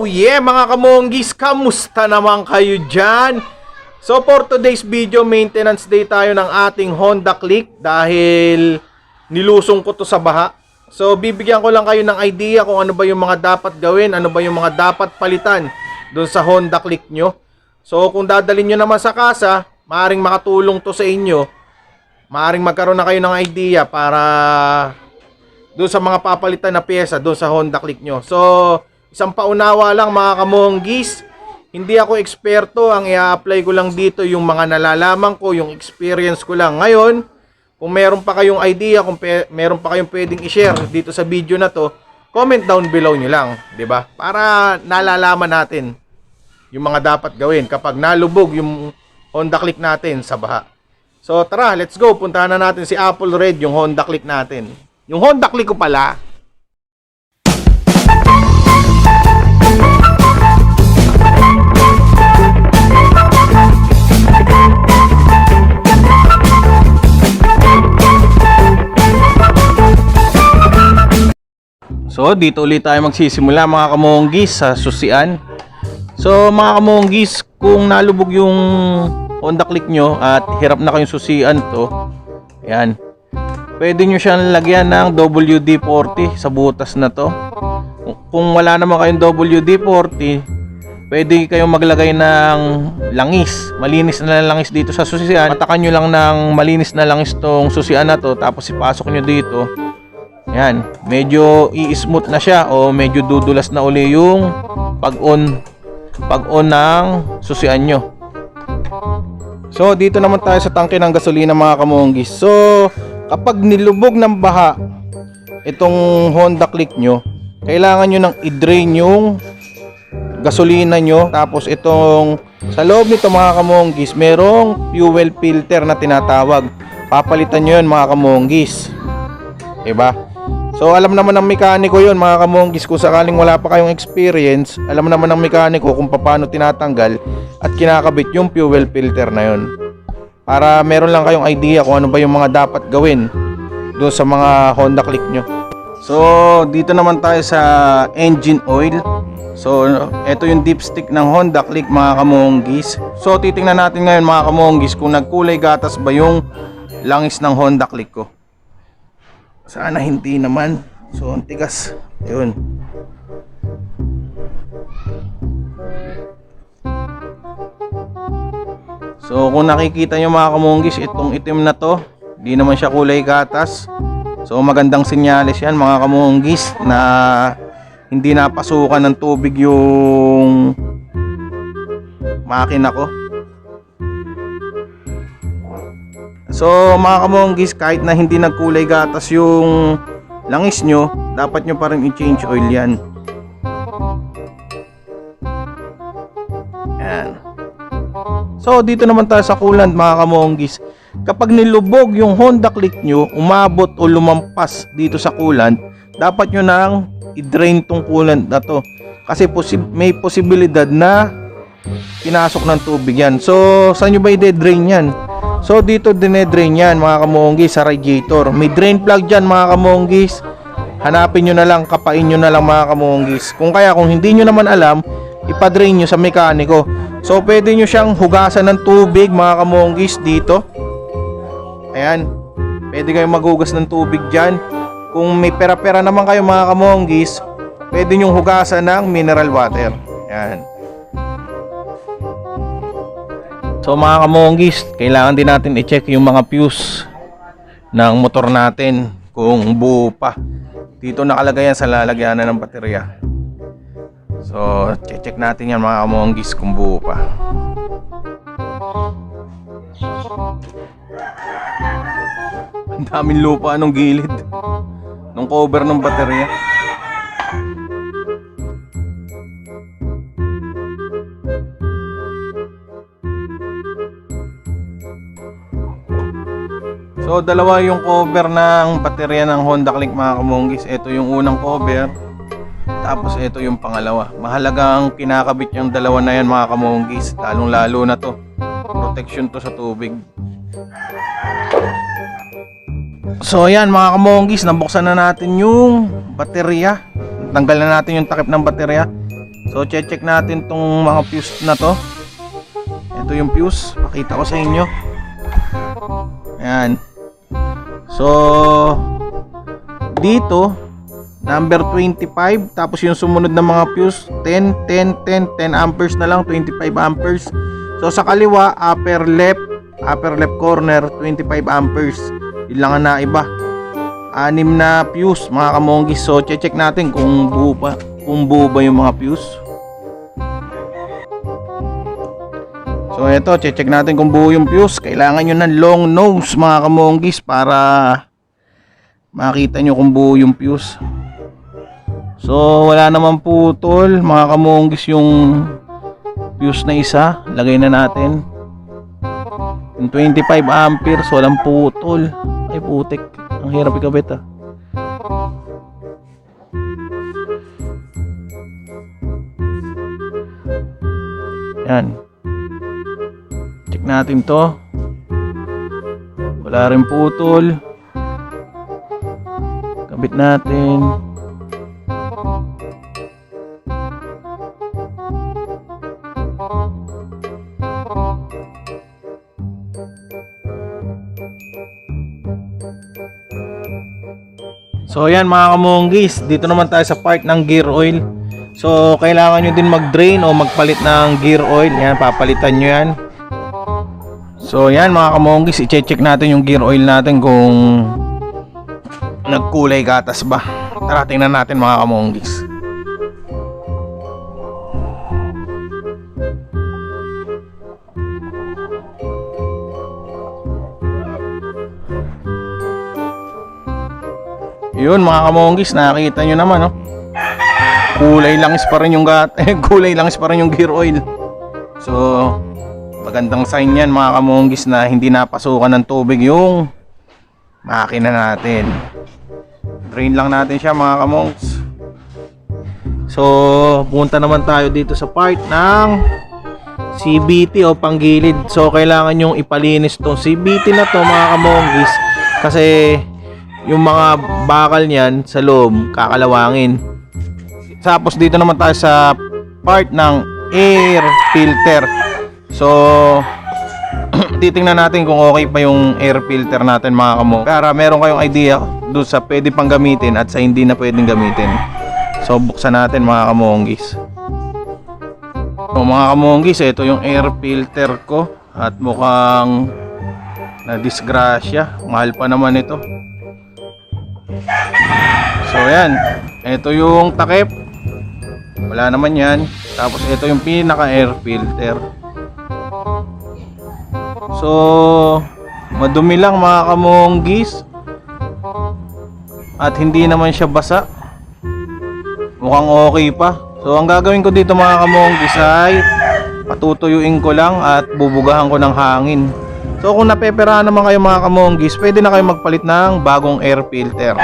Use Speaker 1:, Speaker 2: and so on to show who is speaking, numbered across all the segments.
Speaker 1: Oh yeah mga kamonggis, kamusta naman kayo dyan? So for today's video, maintenance day tayo ng ating Honda Click dahil nilusong ko to sa baha. So bibigyan ko lang kayo ng idea kung ano ba yung mga dapat gawin, ano ba yung mga dapat palitan doon sa Honda Click nyo. So kung dadalhin nyo naman sa kasa, maaring makatulong to sa inyo. Maaring magkaroon na kayo ng idea para doon sa mga papalitan na pyesa doon sa Honda Click nyo. So, isang paunawa lang mga kamonggis, hindi ako eksperto, ang i-apply ko lang dito yung mga nalalaman ko, yung experience ko lang. Ngayon, kung meron pa kayong idea, kung pe- meron pa kayong pwedeng i-share dito sa video na to, comment down below nyo lang, 'di ba? Para nalalaman natin yung mga dapat gawin kapag nalubog yung Honda Click natin sa baha. So tara, let's go. Puntahan na natin si Apple Red, yung Honda Click natin. Yung Honda Click ko pala. So, dito ulit tayo magsisimula mga kamonggis sa susian. So, mga kamonggis, kung nalubog yung Honda Click nyo at hirap na kayong susian to, yan. Pwede nyo siyang lagyan ng WD-40 sa butas na to. Kung- wala naman kayong WD-40, pwede kayong maglagay ng langis. Malinis na langis dito sa susian. Patakan nyo lang ng malinis na langis tong susian na to, tapos ipasok nyo dito. Yan, medyo i-smooth na siya o medyo dudulas na uli yung pag-on pag-on ng susian nyo. So, dito naman tayo sa tangke ng gasolina mga kamonggis. So, kapag nilubog ng baha itong Honda Click nyo, kailangan nyo nang i-drain yung gasolina nyo. Tapos itong sa loob nito mga kamonggis, merong fuel filter na tinatawag. Papalitan nyo yun mga kamonggis. Diba? So alam naman ng mekaniko yon mga kamonggis kung sakaling wala pa kayong experience, alam naman ng mekaniko kung paano tinatanggal at kinakabit yung fuel filter na yon. Para meron lang kayong idea kung ano ba yung mga dapat gawin doon sa mga Honda Click nyo. So dito naman tayo sa engine oil. So ito yung dipstick ng Honda Click mga kamonggis. So titingnan natin ngayon mga kamonggis kung nagkulay gatas ba yung langis ng Honda Click ko. Sana hindi naman. So, ang tigas. Ayun. So, kung nakikita nyo mga kamunggis, itong itim na to, di naman siya kulay gatas. So, magandang sinyalis yan mga kamunggis na hindi napasukan ng tubig yung makina ko. So mga kamonggis, kahit na hindi nagkulay gatas yung langis nyo, dapat nyo pa rin i-change oil yan. Yan. So dito naman tayo sa coolant mga kamonggis. Kapag nilubog yung Honda Click nyo, umabot o lumampas dito sa coolant, dapat nyo nang i-drain tong coolant na to. Kasi posib- may posibilidad na pinasok ng tubig yan. So, saan nyo ba i-drain yan? So dito dinedrain yan mga kamonggis sa radiator. May drain plug dyan mga kamonggis. Hanapin nyo na lang, kapain nyo na lang mga kamonggis. Kung kaya kung hindi nyo naman alam, ipadrain nyo sa mekaniko. So pwede nyo siyang hugasan ng tubig mga kamonggis dito. Ayan. Pwede kayong maghugas ng tubig dyan. Kung may pera-pera naman kayo mga kamonggis, pwede nyo hugasan ng mineral water. Ayan. So mga kamonggis, kailangan din natin i-check yung mga fuse ng motor natin kung buo pa. Dito nakalagay yan sa lalagyanan ng baterya. So, check natin yan mga kamonggis kung buo pa. Ang daming lupa anong gilid. Nung cover ng baterya. So dalawa yung cover ng baterya ng Honda Click mga kamonggis. Ito yung unang cover. Tapos ito yung pangalawa. Mahalagang kinakabit yung dalawa na yan mga kamonggis. Lalong lalo na to. Protection to sa tubig. So ayan mga kamonggis, nabuksan na natin yung baterya. Tanggal na natin yung takip ng baterya. So check natin tong mga fuse na to. Ito yung fuse, pakita ko sa inyo. Ayan. So dito number 25 tapos yung sumunod na mga fuse 10 10 10 10 amperes na lang 25 amperes. So sa kaliwa upper left upper left corner 25 amperes. Yun lang ang naiba. Anim na fuse mga kamonggis. So check natin kung buo ba kung buo ba yung mga fuse. So eto, check natin kung buo yung fuse. Kailangan nyo ng long nose mga kamonggis para makita nyo kung buo yung fuse. So wala naman putol mga kamonggis yung fuse na isa. Lagay na natin. Yung 25 amperes, walang putol. Ay putik. Ang hirap ikabit ah. Yan. Natin to. Wala rin putol. Kabit natin. So ayan mga kamonggis, dito naman tayo sa part ng gear oil. So kailangan nyo din mag-drain o magpalit ng gear oil. Yan, papalitan nyo yan. So yan mga kamonggis, i-check natin yung gear oil natin kung nagkulay gatas ba. Tara tingnan natin mga kamonggis. Yun mga kamonggis, nakikita nyo naman oh. Kulay langis pa rin yung gat, kulay langis pa rin yung gear oil. So, magandang sign yan mga kamonggis na hindi napasukan ng tubig yung makina natin. Drain lang natin siya mga kamongs. So, punta naman tayo dito sa part ng CBT o panggilid. So, kailangan yung ipalinis tong CBT na to mga kamonggis kasi yung mga bakal niyan sa loob kakalawangin. Tapos dito naman tayo sa part ng air filter. So titingnan natin kung okay pa yung air filter natin mga kamo. Para meron kayong idea doon sa pwede pang gamitin at sa hindi na pwedeng gamitin. So buksan natin mga kamonggis. So mga kamonggis, ito yung air filter ko at mukhang na disgrasya. Mahal pa naman ito. So yan, ito yung takip. Wala naman yan. Tapos ito yung pinaka air filter. So, madumi lang mga kamonggis. At hindi naman siya basa. Mukhang okay pa. So, ang gagawin ko dito mga kamonggis ay patutuyuin ko lang at bubugahan ko ng hangin. So, kung napeperahan naman kayo mga kamonggis, pwede na kayo magpalit ng bagong air filter.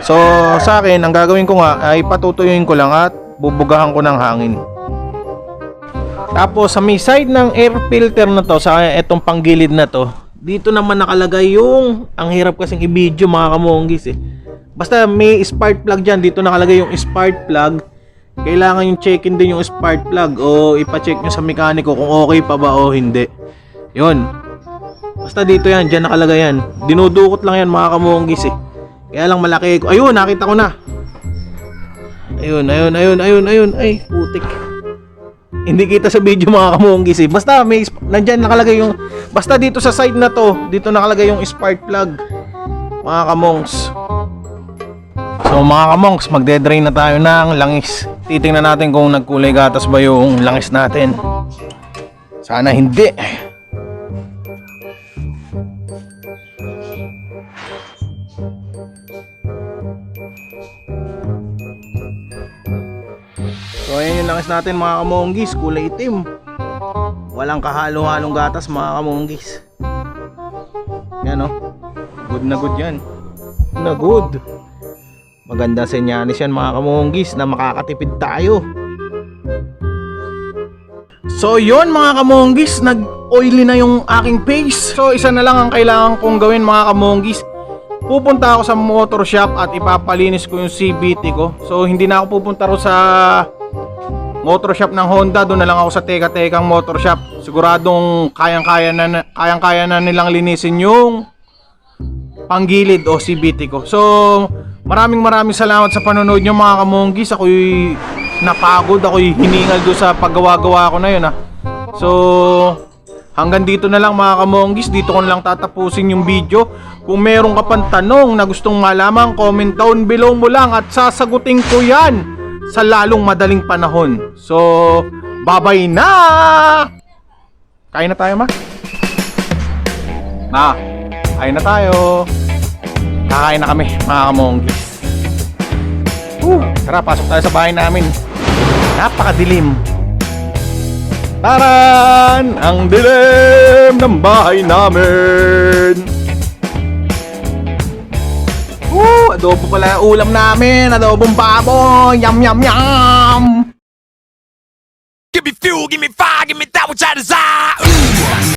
Speaker 1: So, sa akin, ang gagawin ko nga ay patutuyuin ko lang at bubugahan ko ng hangin. Tapos sa may side ng air filter na to, sa etong panggilid na to, dito naman nakalagay yung, ang hirap kasing i-video mga kamonggis eh. Basta may spark plug dyan, dito nakalagay yung spark plug. Kailangan yung check-in din yung spark plug o ipacheck nyo sa mekaniko kung okay pa ba o hindi. Yun. Basta dito yan, dyan nakalagay yan. Dinudukot lang yan mga kamonggis eh. Kaya lang malaki ko. Ayun, nakita ko na. Ayun, ayun, ayun, ayun, ayun. Ay, putik. Hindi kita sa video mga kamonggis eh. Basta may nandyan nakalagay yung basta dito sa side na to, dito nakalagay yung spark plug. Mga kamongs. So mga kamongs, magde-drain na tayo ng langis. Titingnan natin kung nagkulay gatas ba yung langis natin. Sana hindi. Langis natin mga kamonggis, kulay itim. Walang kahalo-halong gatas mga kamonggis. Yan oh. Good na good yan. Na good. Maganda senyalis yan mga kamonggis na makakatipid tayo. So yon mga kamonggis, nag-oily na yung aking face. So isa na lang ang kailangan kong gawin mga kamonggis. Pupunta ako sa motor shop at ipapalinis ko yung CBT ko. So hindi na ako pupunta ro sa motor shop ng Honda, doon na lang ako sa Teka Tekang Motor Shop. Siguradong kayang-kaya na kayang-kaya na nilang linisin yung panggilid o CBT ko. So, maraming maraming salamat sa panonood nyo mga kamonggis. Ako'y napagod, ako'y hiningal doon sa paggawa-gawa ko na yun ha. So, hanggang dito na lang mga kamonggis. Dito ko na lang tatapusin yung video. Kung meron ka pang tanong na gustong malaman, comment down below mo lang at sasagutin ko yan sa lalong madaling panahon. So, bye-bye na! Kain na tayo ma? Ma, kain na tayo. Kakain na kami, mga kamonggis. Woo! Tara, pasok tayo sa bahay namin. Napakadilim. Taran! Ang dilim ng bahay namin. Woo! Adobo pala ulam namin. Adobong baboy. Yum, yum, yum.
Speaker 2: Give me fuel, give me fire, give me that which I desire.